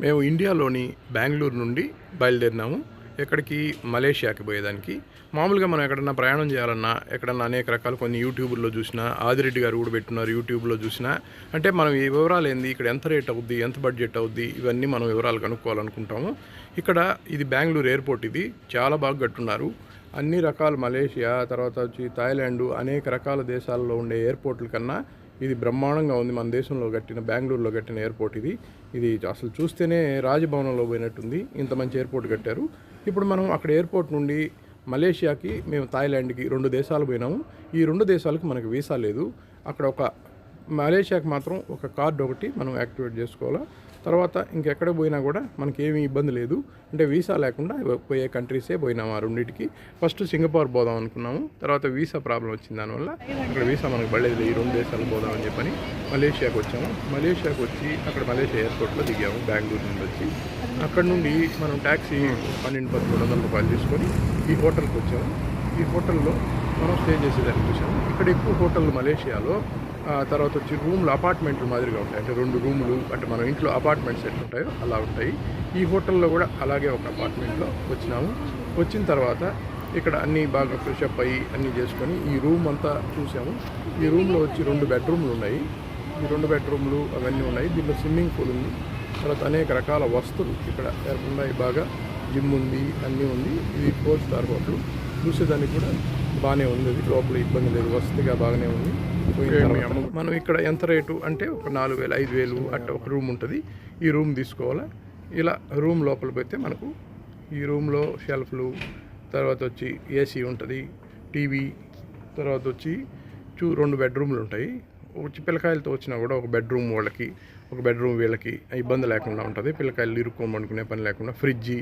మేము ఇండియాలోని బెంగళూరు నుండి బయలుదేరినాము. ఎక్కడికి? మలేషియాకి పోయేదానికి. మామూలుగా మనం ఎక్కడన్నా ప్రయాణం చేయాలన్నా ఎక్కడన్నా అనేక రకాల కొన్ని యూట్యూబ్లో చూసినా ఆదిరెడ్డి గారు కూడా పెట్టున్నారు యూట్యూబ్లో చూసినా. అంటే మనం ఈ వివరాలు ఏంది? ఇక్కడ ఎంత రేట్ అవుద్ది? ఎంత బడ్జెట్ అవుద్ది? ఇవన్నీ మనం వివరాలు కనుక్కోవాలనుకుంటాము. ఇక్కడ ఇది బెంగళూరు ఎయిర్పోర్ట్ ఇది. చాలా బాగా కట్టున్నారు. అన్ని రకాల మలేషియా తర్వాత వచ్చి థాయిలాండ్ అనేక రకాల దేశాల్లో ఉండే ఎయిర్పోర్ట్ల కన్నా ఇది బ్రహ్మాండంగా ఉంది. మన దేశంలో కట్టిన బెంగళూరులో కట్టిన ఎయిర్పోర్ట్ ఇది. ఇది అసలు చూస్తేనే రాజభవనంలో పోయినట్టుంది. ఇంత మంచి ఎయిర్పోర్ట్ కట్టారు. ఇప్పుడు మనం అక్కడ ఎయిర్పోర్ట్ నుండి మలేషియాకి మేము థాయిలాండ్కి రెండు దేశాలు పోయినాము. ఈ రెండు దేశాలకు మనకు వీసా లేదు. అక్కడ ఒక మలేషియాకి మాత్రం ఒక కార్డు ఒకటి మనం యాక్టివేట్ చేసుకోవాలా? తర్వాత ఇంకెక్కడ పోయినా కూడా మనకి ఏమీ ఇబ్బంది లేదు. అంటే వీసా లేకుండా పోయే కంట్రీసే పోయినాము ఆ రెండింటికి. ఫస్ట్ సింగపూర్ పోదాం అనుకున్నాము. తర్వాత వీసా ప్రాబ్లం వచ్చింది దానివల్ల ఇక్కడ వీసా మనకు పడలేదు. ఈ రెండు దేశాలు పోదాం అని చెప్పని మలేషియాకి వచ్చాము. మలేషియాకి వచ్చి అక్కడ మలేషియా ఎయిర్పోర్ట్లో దిగాము బెంగళూరు నుండి వచ్చి. అక్కడ నుండి మనం ట్యాక్సీ పన్నెండు పదమూడు వందల రూపాయలు తీసుకొని ఈ హోటల్కి వచ్చాము. ఈ హోటల్లో మనం స్టే చేసేదానికి చూసాము ఇక్కడ ఎక్కువ హోటల్ మలేషియాలో తర్వాత వచ్చి రూమ్లు అపార్ట్మెంట్లు మాదిరిగా ఉంటాయి. అంటే రెండు రూములు అంటే మనం ఇంట్లో అపార్ట్మెంట్స్ ఎట్లుంటాయో అలా ఉంటాయి. ఈ హోటల్లో కూడా అలాగే ఒక అపార్ట్మెంట్లో వచ్చినాము. వచ్చిన తర్వాత ఇక్కడ అన్నీ బాగా ఫ్రెషప్ అయ్యి అన్నీ చేసుకొని ఈ రూమ్ అంతా చూసాము. ఈ రూమ్లో వచ్చి రెండు బెడ్రూమ్లు ఉన్నాయి. ఈ రెండు బెడ్రూమ్లు అవన్నీ ఉన్నాయి. దీంట్లో స్విమ్మింగ్ పూల్ ఉంది. తర్వాత అనేక రకాల వస్తువులు ఇక్కడ ఉన్నాయి. బాగా జిమ్ ఉంది అన్నీ ఉంది. ఇది ఫోర్ స్టార్ హోటల్. చూసేదానికి కూడా బాగానే ఉంది. అది లోపల ఇబ్బంది లేదు. వసతిగా బాగానే ఉంది. మనం ఇక్కడ ఎంత రేటు అంటే ఒక నాలుగు వేలు ఐదు వేలు అట్ట ఒక రూమ్ ఉంటుంది. ఈ రూమ్ తీసుకోవాలా? ఇలా రూమ్ లోపల పోతే మనకు ఈ రూమ్లో షెల్ఫ్లు తర్వాత వచ్చి ఏసీ ఉంటుంది టీవీ తర్వాత వచ్చి చూ రెండు బెడ్రూమ్లు ఉంటాయి. వచ్చి పిల్లకాయలతో వచ్చినా కూడా ఒక బెడ్రూమ్ వాళ్ళకి ఒక బెడ్రూమ్ వీళ్ళకి ఇబ్బంది లేకుండా ఉంటుంది. పిల్లకాయలు ఇరుక్కోమనుకునే పని లేకుండా ఫ్రిడ్జ్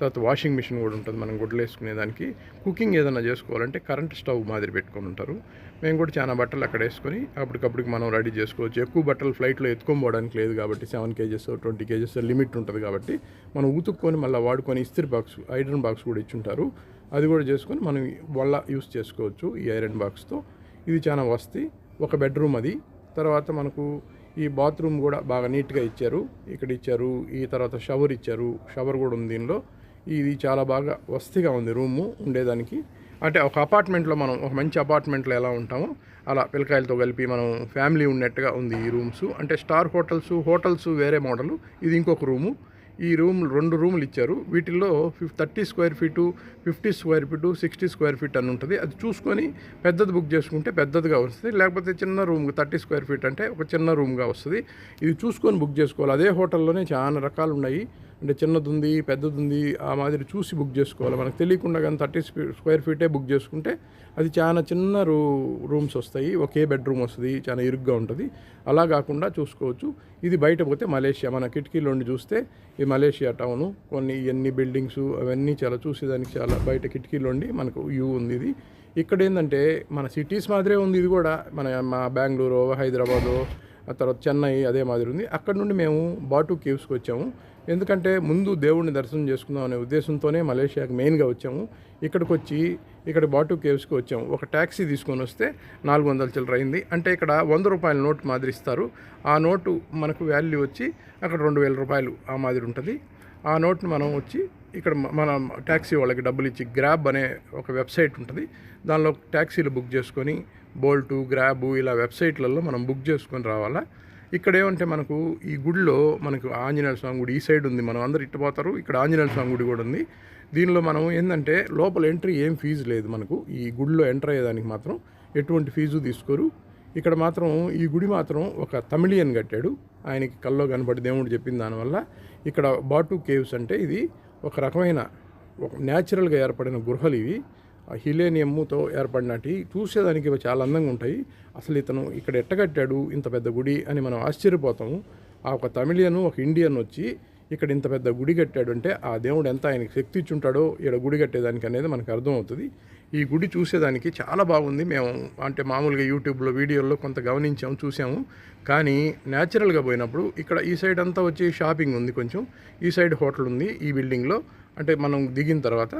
తర్వాత వాషింగ్ మిషన్ కూడా ఉంటుంది. మనం గుడ్లు వేసుకునే దానికి. కుకింగ్ ఏదైనా చేసుకోవాలంటే కరెంట్ స్టవ్ మాదిరి పెట్టుకొని ఉంటారు. మేము కూడా చాలా బట్టలు అక్కడ వేసుకొని అప్పటికప్పటికి మనం రెడీ చేసుకోవచ్చు. ఎక్కువ బట్టలు ఫ్లైట్లో ఎత్తుకొని పోవడానికి లేదు కాబట్టి seven kgs twenty kgs limit ఉంటుంది కాబట్టి మనం ఉతుక్కొని మళ్ళీ వాడుకొని ఇస్త్రీ బాక్స్ ఐరన్ బాక్స్ కూడా ఇచ్చుంటారు. అది కూడా చేసుకొని మనం వల్ల యూస్ చేసుకోవచ్చు ఈ ఐరన్ బాక్స్తో ఇది చాలా వస్తే. ఒక బెడ్రూమ్ అది. తర్వాత మనకు ఈ బాత్రూమ్ కూడా బాగా నీట్గా ఇచ్చారు. ఇక్కడ ఇచ్చారు. ఈ తర్వాత షవర్ ఇచ్చారు. షవర్ కూడా ఉంది దీనిలో ఇది చాలా బాగా వస్తీగా ఉంది రూము ఉండేదానికి. అంటే ఒక అపార్ట్మెంట్లో మనం ఒక మంచి అపార్ట్మెంట్లో ఎలా ఉంటామో అలా పిల్లకాయలతో కలిపి మనం ఫ్యామిలీ ఉన్నట్టుగా ఉంది ఈ రూమ్స్. అంటే స్టార్ హోటల్స్ హోటల్స్ వేరే మోడలు. ఇది ఇంకొక రూము. ఈ రూమ్ రెండు రూములు ఇచ్చారు. వీటిల్లో ఫిఫ్ thirty square feet fifty square feet sixty square feet అని ఉంటుంది. అది చూసుకొని పెద్దది బుక్ చేసుకుంటే పెద్దదిగా వస్తుంది. లేకపోతే చిన్న రూమ్ థర్టీ స్క్వేర్ ఫీట్ అంటే ఒక చిన్న రూమ్గా వస్తుంది. ఇది చూసుకొని బుక్ చేసుకోవాలి. అదే హోటల్లోనే చాలా రకాలు ఉన్నాయి. అంటే చిన్నది ఉంది పెద్దది ఉంది ఆ మాదిరి చూసి బుక్ చేసుకోవాలి. మనకు తెలియకుండా కానీ థర్టీ స్క్వేర్ ఫీటే బుక్ చేసుకుంటే అది చాలా చిన్న రూ రూమ్స్ వస్తాయి. ఒకే బెడ్రూమ్ వస్తుంది చాలా ఇరుగ్గా ఉంటుంది. అలా కాకుండా చూసుకోవచ్చు. ఇది బయట పోతే మలేషియా. మన కిటికీలోండి చూస్తే ఈ మలేషియా టౌను కొన్ని ఇవన్నీ బిల్డింగ్స్ అవన్నీ చాలా చూసేదానికి చాలా బయట కిటికీలోండి మనకు వ్యూ ఉంది ఇది. ఇక్కడ ఏంటంటే మన సిటీస్ మాదిరే ఉంది ఇది కూడా. మన మా బెంగళూరు హైదరాబాదు ఆ తర్వాత చెన్నై అదే మాదిరి ఉంది. అక్కడ నుండి మేము బాటు కేవ్స్కి వచ్చాము. ఎందుకంటే ముందు దేవుడిని దర్శనం చేసుకుందాం అనే ఉద్దేశంతోనే మలేషియాకి మెయిన్గా వచ్చాము. ఇక్కడికి వచ్చి ఇక్కడ బాటు కేవ్స్కి వచ్చాము. ఒక ట్యాక్సీ తీసుకొని వస్తే నాలుగు వందల చిల్లర అయింది. అంటే ఇక్కడ వంద రూపాయల నోటు మాదిరి ఇస్తారు ఆ నోటు మనకు వాల్యూ వచ్చి అక్కడ రెండు వేల రూపాయలు ఆ మాదిరి ఉంటుంది. ఆ నోట్ని మనం వచ్చి ఇక్కడ మన ట్యాక్సీ వాళ్ళకి డబ్బులు ఇచ్చి గ్రాబ్ అనే ఒక వెబ్సైట్ ఉంటుంది. దానిలో ట్యాక్సీలు బుక్ చేసుకొని బోల్టు గ్రాబు ఇలా వెబ్సైట్లలో మనం బుక్ చేసుకొని రావాలా? ఇక్కడ ఏమంటే మనకు ఈ గుడిలో మనకు ఆంజనేయ స్వామి గుడి ఈ సైడ్ ఉంది. మనం అందరు ఇట్టు పోతారు ఇక్కడ ఆంజనేయ స్వామి గుడి కూడా ఉంది. దీనిలో మనం ఏంటంటే లోపల ఎంట్రీ ఏం ఫీజు లేదు మనకు. ఈ గుడిలో ఎంటర్ అయ్యేదానికి మాత్రం ఎటువంటి ఫీజు తీసుకోరు. ఇక్కడ మాత్రం ఈ గుడి మాత్రం ఒక తమిళియన్ కట్టాడు. ఆయనకి కల్లో కనబడి దేవుడు చెప్పిన దానివల్ల ఇక్కడ బాటు కేవ్స్ అంటే ఇది ఒక రకమైన ఒక న్యాచురల్గా ఏర్పడిన గుహలు ఇవి. హిలేనియమ్ముతో ఏర్పడినట్టు ఏర్పడినటి చూసేదానికి చాలా అందంగా ఉంటాయి. అసలు ఇతను ఇక్కడ ఎట్టగట్టాడు? ఇంత పెద్ద గుడి అని మనం ఆశ్చర్యపోతాము. ఆ ఒక తమిళియను ఒక ఇండియన్ వచ్చి ఇక్కడ ఇంత పెద్ద గుడి కట్టాడు అంటే ఆ దేవుడు ఎంత ఆయనకి శక్తి ఇచ్చుంటాడో ఇక్కడ గుడి కట్టేదానికి అనేది మనకు అర్థమవుతుంది. ఈ గుడి చూసేదానికి చాలా బాగుంది. మేము అంటే మామూలుగా యూట్యూబ్లో వీడియోల్లో కొంత గమనించాము చూసాము. కానీ న్యాచురల్గా పోయినప్పుడు ఇక్కడ ఈ సైడ్ అంతా వచ్చి షాపింగ్ ఉంది కొంచెం. ఈ సైడ్ హోటల్ ఉంది. ఈ బిల్డింగ్లో అంటే మనం దిగిన తర్వాత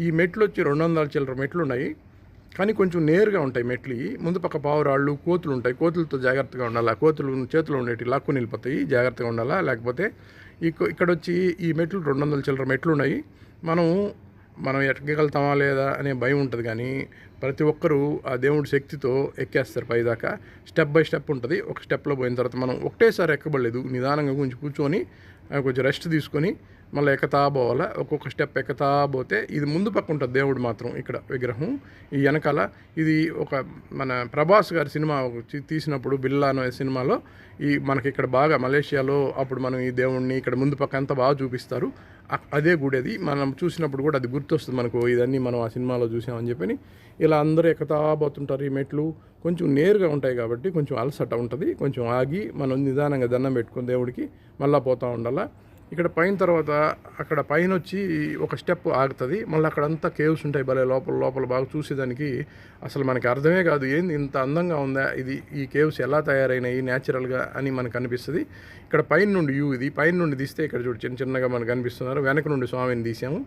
ఈ మెట్లు వచ్చి రెండు వందల చిల్లర మెట్లు ఉన్నాయి. కానీ కొంచెం నేరుగా ఉంటాయి మెట్లు ముందు పక్క పావురాళ్ళు కోతులు ఉంటాయి. కోతులతో జాగ్రత్తగా ఉండాలి? కోతులు చేతిలో ఉండేటి లాక్కుని వెళ్ళిపోతాయి. జాగ్రత్తగా ఉండాలా? లేకపోతే ఇక్కడ వచ్చి ఈ మెట్లు రెండు వందల చిల్లర మెట్లు ఉన్నాయి. మనం మనం ఎక్కగలుగుతామా లేదా అనే భయం ఉంటుంది కానీ ప్రతి ఒక్కరూ ఆ దేవుడి శక్తితో ఎక్కేస్తారు పైదాకా. స్టెప్ బై స్టెప్ ఉంటుంది. ఒక స్టెప్లో పోయిన తర్వాత మనం ఒకటేసారి ఎక్కబడలేదు. నిదానంగా కొంచెం కూర్చొని కొంచెం రెస్ట్ తీసుకొని మళ్ళీ ఎక్కతా పోవాలా? ఒక్కొక్క స్టెప్ ఎక్కతా పోతే ఇది ముందు పక్క ఉంటుంది దేవుడు మాత్రం ఇక్కడ విగ్రహం. ఈ వెనకాల ఇది ఒక మన ప్రభాస్ గారి సినిమా తీసినప్పుడు బిల్లా అనే సినిమాలో ఈ మనకి ఇక్కడ బాగా మలేషియాలో అప్పుడు మనం ఈ దేవుడిని ఇక్కడ ముందు పక్క అంతా బాగా చూపిస్తారు. అదే గుడి అది మనం చూసినప్పుడు కూడా అది గుర్తొస్తుంది మనకు ఇదన్నీ మనం ఆ సినిమాలో చూసామని చెప్పని. ఇలా అందరూ ఎక్కతా పోతుంటారు ఈ మెట్లు. కొంచెం నేరుగా ఉంటాయి కాబట్టి కొంచెం అలసట ఉంటుంది. కొంచెం ఆగి మనం నిదానంగా దండం పెట్టుకుని దేవుడికి మళ్ళీ పోతూ ఉండాలా? ఇక్కడ పైన తర్వాత అక్కడ పైన వచ్చి ఒక స్టెప్ ఆగుతుంది. మళ్ళీ అక్కడంతా కేవ్స్ ఉంటాయి భలే లోపల లోపల బాగా చూసేదానికి అసలు మనకి అర్థమే కాదు ఏంది ఇంత అందంగా ఉందా ఇది ఈ కేవ్స్ ఎలా తయారైనాయి న్యాచురల్గా అని మనకు అనిపిస్తుంది. ఇక్కడ పైన నుండి యూ ఇది పైన నుండి తీస్తే ఇక్కడ చూడు చిన్న చిన్నగా మనకు కనిపిస్తున్నారు వెనక నుండి స్వామిని తీసాము.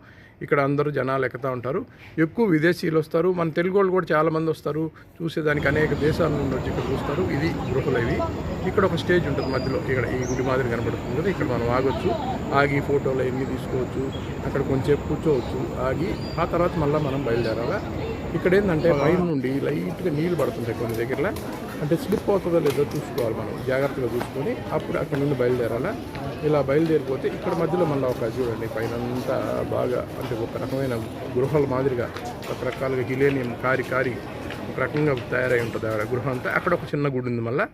ఇక్కడ అందరూ జనాలు ఎక్కుతా ఉంటారు. ఎక్కువ విదేశీయులు వస్తారు. మన తెలుగు వాళ్ళు కూడా చాలామంది వస్తారు. చూసేదానికి అనేక దేశాల నుండి వచ్చి ఇక్కడ చూస్తారు. ఇది గృహలు ఇవి. ఇక్కడ ఒక స్టేజ్ ఉంటుంది మధ్యలో. ఇక్కడ ఈ గుడి మాదిరి కనబడుతుంది కదా ఇక్కడ మనం ఆగొచ్చు ఆగి ఫోటోలు ఎన్ని తీసుకోవచ్చు అక్కడ కొంచెం కూర్చోవచ్చు ఆగి ఆ తర్వాత మళ్ళీ మనం బయలుదేరాలా? ఇక్కడ ఏంటంటే పైన నుండి లైట్గా నీళ్ళు పడుతుంటాయి కొన్ని దగ్గరలో. అంటే స్లిప్ అవుతుందో లేదో చూసుకోవాలి మనం జాగ్రత్తగా చూసుకొని అప్పుడు అక్కడ నుండి బయలుదేరాలా? ఇలా బయలుదేరిపోతే ఇక్కడ మధ్యలో మళ్ళీ ఒక చూడండి పైన అంతా బాగా అంటే ఒక రకమైన గృహాల మాదిరిగా రకరకాలుగా హిలేనియం కారి కారి ఒక రకంగా తయారై ఉంటుంది ఆ గృహం అంతా. అక్కడ ఒక చిన్న గుడి ఉంది మళ్ళీ.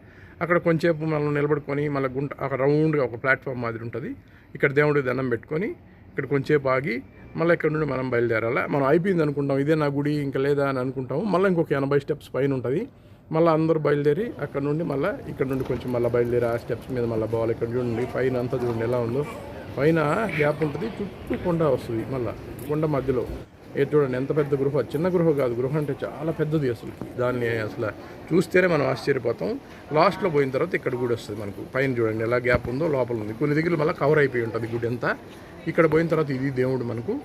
అక్కడ కొంచెంసేపు మనం నిలబడుకొని మళ్ళీ గుంట ఒక రౌండ్గా ఒక ప్లాట్ఫామ్ మాదిరి ఉంటుంది. ఇక్కడ దేవుడికి దండం పెట్టుకొని ఇక్కడ కొంచెంసేపు ఆగి మళ్ళీ ఇక్కడ నుండి మనం బయలుదేరాలా? మనం అయిపోయింది అనుకుంటాం ఇదే నా గుడి ఇంకా లేదా అని అనుకుంటాము. మళ్ళీ ఇంకొక ఎనభై స్టెప్స్ పైన ఉంటుంది. మళ్ళీ అందరూ బయలుదేరి అక్కడ నుండి మళ్ళీ ఇక్కడ నుండి కొంచెం మళ్ళీ బయలుదేరి ఆ స్టెప్స్ మీద మళ్ళీ పోవాలి ఇక్కడ చూడండి పైన అంతా చూడండి ఎలా ఉందో. పైన గ్యాప్ ఉంటుంది చుట్టూ కొండ వస్తుంది మళ్ళీ కొండ మధ్యలో. ఏ చూడండి ఎంత పెద్ద గృహ చిన్న గృహ కాదు గృహ అంటే చాలా పెద్దది అసలు. దాన్ని అసలు చూస్తేనే మనం ఆశ్చర్యపోతాం. లాస్ట్లో పోయిన తర్వాత ఇక్కడ గుడి వస్తుంది మనకు. పైన చూడండి ఎలా గ్యాప్ ఉందో లోపల ఉంది. కొన్ని దగ్గర మళ్ళీ కవర్ అయిపోయి ఉంటుంది గుడి అంతా. ఇక్కడ పోయిన తర్వాత ఇది దేవుడు మనకు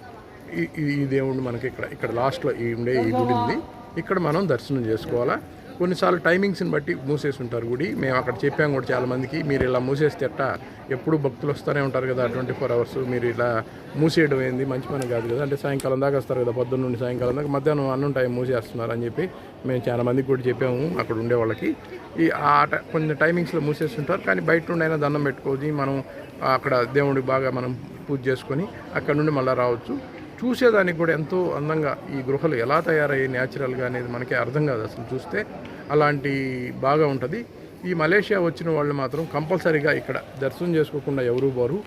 ఈ ఈ- ఈ దేవుడు మనకి ఇక్కడ ఇక్కడ లాస్ట్లో ఈ ఉండే ఈ గుడి ఉంది. ఇక్కడ మనం దర్శనం చేసుకోవాలా? కొన్నిసార్లు టైమింగ్స్ని బట్టి మూసేసి ఉంటారు గుడి. మేము అక్కడ చెప్పాం కూడా చాలా మందికి మీరు ఇలా మూసేస్తే ఎట్టా? ఎప్పుడు భక్తులు వస్తూనే ఉంటారు కదా ట్వంటీ ఫోర్ అవర్స్ మీరు ఇలా మూసేయడం ఏంది? మంచి పని కాదు కదా. అంటే సాయంకాలం దాకా వస్తారు కదా పొద్దున్న నుండి సాయంకాలం దాకా. మధ్యాహ్నం అన్నం టైం మూసేస్తున్నారు అని చెప్పి మేము చాలా మందికి కూడా చెప్పాము అక్కడ ఉండే వాళ్ళకి. ఈ ఆ కొన్ని టైమింగ్స్లో మూసేస్తుంటారు కానీ బయట నుండి అయినా దండం పెట్టుకోవచ్చు మనం అక్కడ దేవుడికి బాగా మనం పూజ చేసుకొని అక్కడ నుండి మళ్ళీ రావచ్చు. చూసేదానికి కూడా ఎంతో అందంగా ఈ గృహలు ఎలా తయారయ్యాయి న్యాచురల్గా అనేది మనకి అర్థం కాదు అసలు చూస్తే. అలాంటి బాగా ఉంటుంది. ఈ మలేషియా వచ్చిన వాళ్ళు మాత్రం కంపల్సరీగా ఇక్కడ దర్శనం చేసుకోకుండా ఎవరూ పోరు.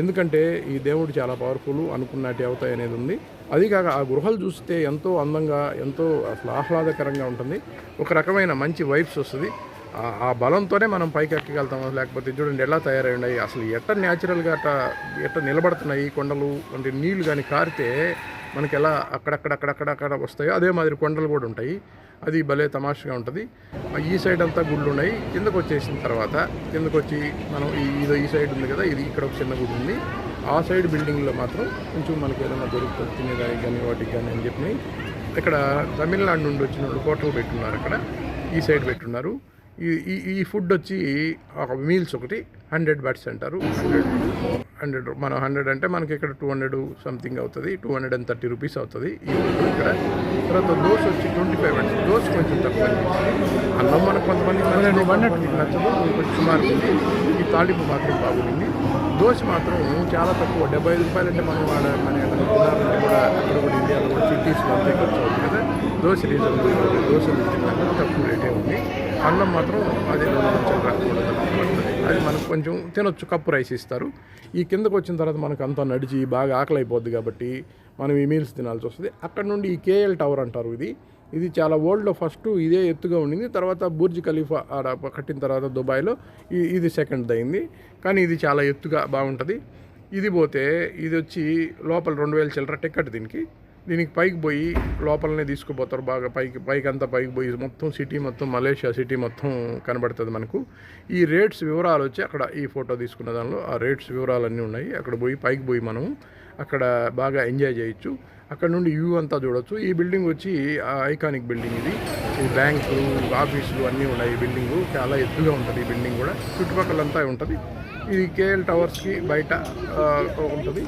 ఎందుకంటే ఈ దేవుడు చాలా పవర్ఫుల్ అనుకున్నట్టు అవుతాయి అనేది ఉంది. అది కాక ఆ గృహలు చూస్తే ఎంతో అందంగా ఎంతో అసలు ఆహ్లాదకరంగా ఉంటుంది. ఒక రకమైన మంచి వైబ్స్ వస్తుంది. ఆ- బలంతోనే మనం పైకి ఎక్కగలుగుతాం లేకపోతే చూడండి ఎలా తయారై ఉన్నాయి అసలు ఎట్ట న్యాచురల్గా అట్ట ఎట్ట నిలబడుతున్నాయి కొండలు? అంటే నీళ్ళు కానీ కారితే మనకి ఎలా అక్కడక్కడ అక్కడక్కడ అక్కడ వస్తాయో అదే మాదిరి కొండలు కూడా ఉంటాయి. అది భలే తమాషగా ఉంటుంది. ఈ సైడ్ అంతా గుళ్ళు ఉన్నాయి కిందకు వచ్చేసిన తర్వాత కిందకు వచ్చి మనం ఇదో ఈ సైడ్ ఉంది కదా ఇది ఇక్కడ ఒక చిన్న గుడి ఉంది. ఆ సైడ్ బిల్డింగ్లో మాత్రం కొంచెం మనకి ఏదైనా దొరుకుతుంది తినేదానికి కానీ వాటికి కానీ అని చెప్పి. ఇక్కడ తమిళనాడు నుండి వచ్చిన వాళ్ళు హోటల్ పెట్టున్నారు అక్కడ. ఈ సైడ్ పెట్టున్నారు. ఈ ఈ ఈ ఫుడ్ వచ్చి ఒక మీల్స్ ఒకటి హండ్రెడ్ బ్యాట్స్ అంటారు. హండ్రెడ్ మనం హండ్రెడ్ అంటే మనకి ఇక్కడ టూ హండ్రెడ్ సంథింగ్ అవుతుంది two hundred and thirty rupees అవుతుంది. ఈ ఇక్కడ. తర్వాత దోశ వచ్చి ట్వంటీ ఫైవ్ బ్యాట్స్ దోశ కొంచెం తక్కువ. అన్నం మనకు కొంతమంది నచ్చదు నచ్చదు కొంచెం సుమారు ఉంది. ఈ తాలింపు మాత్రం బాగుంది. దోశ మాత్రం చాలా తక్కువ. డెబ్బై ఐదు రూపాయలు అంటే మనం వాడ మన ఏదైనా కూడా అక్కడ కూడా ఇండియాలో కూడా సిటీస్లో అంతే ఖర్చు అవుతుంది కదా. దోశ రీజనబుల్ దోశ తిన్నాక తక్కువ రేటే ఉంది. అన్నం మాత్రం అదే అది మనకు కొంచెం తినొచ్చు కప్పు రైస్ ఇస్తారు. ఈ కిందకు వచ్చిన తర్వాత మనకు అంతా నడిచి బాగా ఆకలి అయిపోద్ది కాబట్టి మనం ఈ మీల్స్ తినాల్సి వస్తుంది. అక్కడ నుండి ఈ కేఎల్ టవర్ అంటారు ఇది. ఇది చాలా వరల్డ్లో ఫస్ట్ ఇదే ఎత్తుగా ఉండింది. తర్వాత బుర్జ్ ఖలీఫా ఆడ కట్టిన తర్వాత దుబాయ్లో ఇది సెకండ్ అయింది. కానీ ఇది చాలా ఎత్తుగా బాగుంటుంది. ఇది పోతే ఇది వచ్చి లోపల రెండు వేల చిల్లర టికెట్ దీనికి. దీనికి పైకి పోయి లోపలనే తీసుకుపోతారు బాగా పైకి పైకి అంతా పైకి పోయి మొత్తం సిటీ మొత్తం మలేషియా సిటీ మొత్తం కనబడుతుంది మనకు. ఈ రేట్స్ వివరాలు వచ్చి అక్కడ ఈ ఫోటో తీసుకున్న దానిలో ఆ రేట్స్ వివరాలన్నీ ఉన్నాయి. అక్కడ పోయి పైకి పోయి మనం అక్కడ బాగా ఎంజాయ్ చేయొచ్చు. అక్కడ నుండి వ్యూ అంతా చూడొచ్చు. ఈ బిల్డింగ్ వచ్చి ఐకానిక్ బిల్డింగ్ ఇది. ఈ బ్యాంకులు ఆఫీసులు అన్నీ ఉన్నాయి ఈ బిల్డింగు. చాలా ఎత్తుగా ఉంటుంది ఈ బిల్డింగ్ కూడా. చుట్టుపక్కలంతా ఉంటుంది. ఇది కేఎల్ టవర్స్కి బయట ఉంటుంది.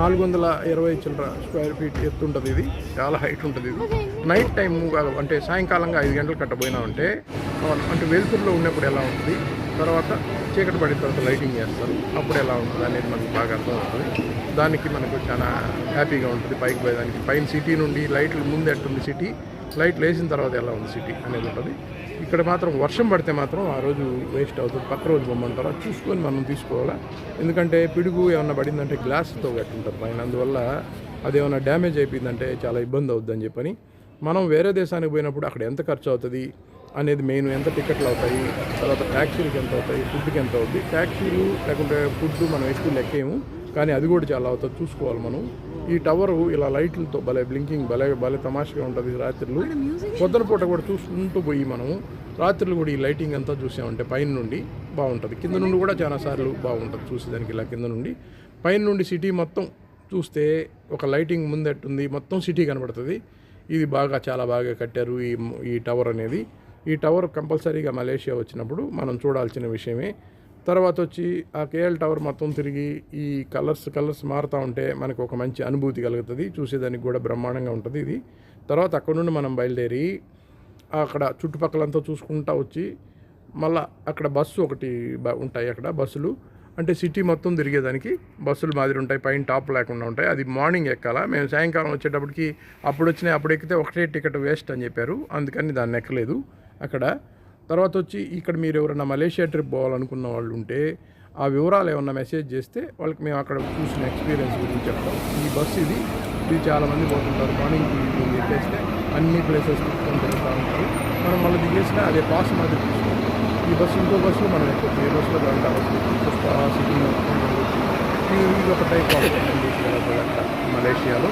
నాలుగు వందల ఇరవై చిల్లర స్క్వేర్ ఫీట్ ఎత్తు ఉంటుంది ఇది. చాలా హైట్ ఉంటుంది ఇది. నైట్ టైం అంటే సాయంకాలంగా ఐదు గంటలు కట్టబోయినా ఉంటే అంటే వెలుతురులో ఉన్నప్పుడు ఎలా ఉంటుంది? తర్వాత చీకటి పడిన తర్వాత లైటింగ్ చేస్తారు. అప్పుడు ఎలా ఉంటుంది అనేది మనకు బాగా అర్థం అవుతుంది దానికి మనకు చాలా హ్యాపీగా ఉంటుంది పైకి పోయేదానికి. పైన సిటీ నుండి లైట్లు ముందు ఎట్టుంది సిటీ. లైట్లు వేసిన తర్వాత ఎలా ఉంది సిటీ అనేది ఉంటుంది. ఇక్కడ మాత్రం వర్షం పడితే మాత్రం ఆ రోజు వేస్ట్ అవుతుంది. పక్క రోజు బొమ్మంటారు అది చూసుకొని మనం తీసుకోవాలా. ఎందుకంటే పిడుగు ఏమన్నా పడిందంటే గ్లాస్తో కట్టుంటారు పైన. అందువల్ల అది ఏమైనా డ్యామేజ్ అయిపోయిందంటే చాలా ఇబ్బంది అవుద్దని చెప్పని మనం వేరే దేశానికి పోయినప్పుడు అక్కడ ఎంత ఖర్చు అవుతుంది అనేది మెయిన్ ఎంత టికెట్లు అవుతాయి తర్వాత ట్యాక్సీలకు ఎంత అవుతాయి ఫుడ్కి ఎంత అవుతుంది ట్యాక్సీలు లేకుంటే ఫుడ్ మనం ఎక్కువ లెక్కేము కానీ అది కూడా చాలా అవుతుంది. చూసుకోవాలి మనం. ఈ టవర్ ఇలా లైట్లతో భలే బ్లింకింగ్ భలే భలే తమాషగా ఉంటుంది రాత్రులు పొద్దున పూట కూడా చూసుకుంటూ పోయి మనము. రాత్రులు కూడా ఈ లైటింగ్ అంతా చూసామంటే పైన నుండి బాగుంటుంది. కింద నుండి కూడా చాలా సార్లు బాగుంటుంది చూసేదానికి ఇలా కింద నుండి. పైన నుండి సిటీ మొత్తం చూస్తే ఒక లైటింగ్ ముందెట్టుంది. మొత్తం సిటీ కనబడుతుంది. ఇది బాగా చాలా బాగా కట్టారు ఈ ఈ టవర్ అనేది. ఈ టవర్ కంపల్సరీగా మలేషియా వచ్చినప్పుడు మనం చూడాల్సిన విషయమే. తర్వాత వచ్చి ఆ కేఎల్ టవర్ మొత్తం తిరిగి ఈ కలర్స్ కలర్స్ మారుతూ ఉంటే మనకు ఒక మంచి అనుభూతి కలుగుతుంది. చూసేదానికి కూడా బ్రహ్మాండంగా ఉంటుంది ఇది. తర్వాత అక్కడ నుండి మనం బయలుదేరి అక్కడ చుట్టుపక్కలంతా చూసుకుంటా వచ్చి మళ్ళా అక్కడ బస్సు ఒకటి ఉంటాయి అక్కడ బస్సులు. అంటే సిటీ మొత్తం తిరిగేదానికి బస్సులు మాదిరి ఉంటాయి పైన టాప్ లేకుండా ఉంటాయి. అది మార్నింగ్ ఎక్కాలా. మేము సాయంకాలం వచ్చేటప్పటికి అప్పుడు వచ్చినాయి అప్పుడు ఎక్కితే ఒకటే టికెట్ వేస్ట్ అని చెప్పారు. అందుకని దాన్ని ఎక్కలేదు. అక్కడ తర్వాత వచ్చి ఇక్కడ మీరు ఎవరైనా మలేషియా ట్రిప్ పోవాలనుకున్న వాళ్ళు ఉంటే ఆ వివరాలు ఏమన్నా మెసేజ్ చేస్తే వాళ్ళకి మేము అక్కడ చూసిన ఎక్స్పీరియన్స్ గురించి చెప్తాం. ఈ బస్సు ఇది. ఇది చాలామంది పోతుంటారు. మార్నింగ్ ఈవినింగ్ చెప్పేస్తే అన్ని ప్లేసెస్ తీసుకొని తిరుగుతూ ఉంటారు. మనం మళ్ళీ దిగేసినా అదే పాస్ మాదిరి తీసుకుంటాం ఈ బస్సు ఇంకో బస్సులో మనం ఎక్కువ ఏ బస్సులో గంట సిటీ ఇది ఒక టైప్ ఆఫ్ మలేషియాలో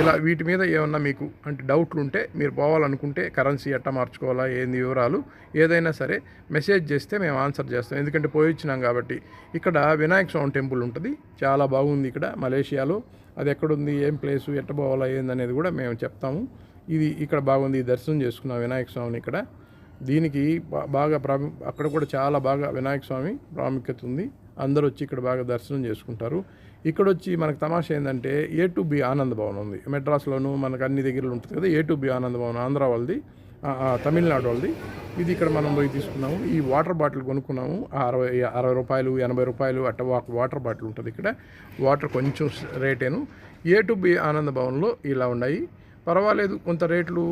ఇలా వీటి మీద ఏమన్నా మీకు అంటే డౌట్లు ఉంటే మీరు పోవాలనుకుంటే కరెన్సీ ఎట్టా మార్చుకోవాలా ఏంది వివరాలు ఏదైనా సరే మెసేజ్ చేస్తే మేము ఆన్సర్ చేస్తాం. ఎందుకంటే పోయి వచ్చినాం కాబట్టి. ఇక్కడ వినాయక స్వామి టెంపుల్ ఉంటుంది. చాలా బాగుంది ఇక్కడ మలేషియాలో. అది ఎక్కడుంది ఏం ప్లేసు ఎట్ట పోవాలా ఏందనేది కూడా మేము చెప్తాము. ఇది ఇక్కడ బాగుంది దర్శనం చేసుకున్నాం వినాయక స్వామిని ఇక్కడ. దీనికి బాగా ప్రాము అక్కడ కూడా చాలా బాగా వినాయక స్వామి ప్రాముఖ్యత ఉంది. అందరూ వచ్చి ఇక్కడ బాగా దర్శనం చేసుకుంటారు. ఇక్కడ వచ్చి మనకు తమాషా ఏంటంటే ఏ టు బి ఆనంద భవన్ ఉంది. మెడ్రాస్లోను మనకు అన్ని దగ్గరలో ఉంటుంది కదా ఏ టు బి ఆనంద భవన్ ఆంధ్ర వాళ్ళది తమిళనాడు వాళ్ళది. ఇది ఇక్కడ మనం పోయి తీసుకున్నాము. ఈ వాటర్ బాటిల్ కొనుక్కున్నాము. అరవై అరవై రూపాయలు ఎనభై రూపాయలు అట్ట వా- వాటర్ బాటిల్ ఉంటుంది ఇక్కడ. వాటర్ కొంచెం రేటేను. ఏ టు బి ఆనంద భవన్లో ఇలా ఉన్నాయి. పర్వాలేదు కొంత రేట్లు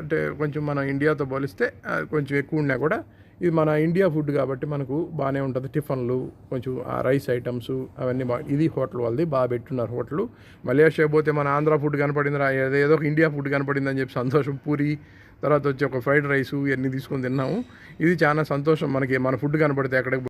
అంటే కొంచెం మన ఇండియాతో పోలిస్తే కొంచెం ఎక్కువ ఉన్నా కూడా ఇది మన ఇండియా ఫుడ్ కాబట్టి మనకు బాగానే ఉంటుంది. టిఫన్లు కొంచెం ఆ రైస్ ఐటమ్స్ అవన్నీ బాగా ఇది హోటల్ వాళ్ళది బాగా పెట్టున్నారు హోటల్. మలేషియా పోతే మన ఆంధ్ర ఫుడ్ కనపడింది రా ఏదో ఒక ఇండియా ఫుడ్ కనపడింది అని చెప్పి సంతోషం. పూరి తర్వాత వచ్చి ఒక ఫ్రైడ్ రైస్ ఇవన్నీ తీసుకొని తిన్నాము. ఇది చాలా సంతోషం మనకి మన ఫుడ్ కనపడితే అక్కడికి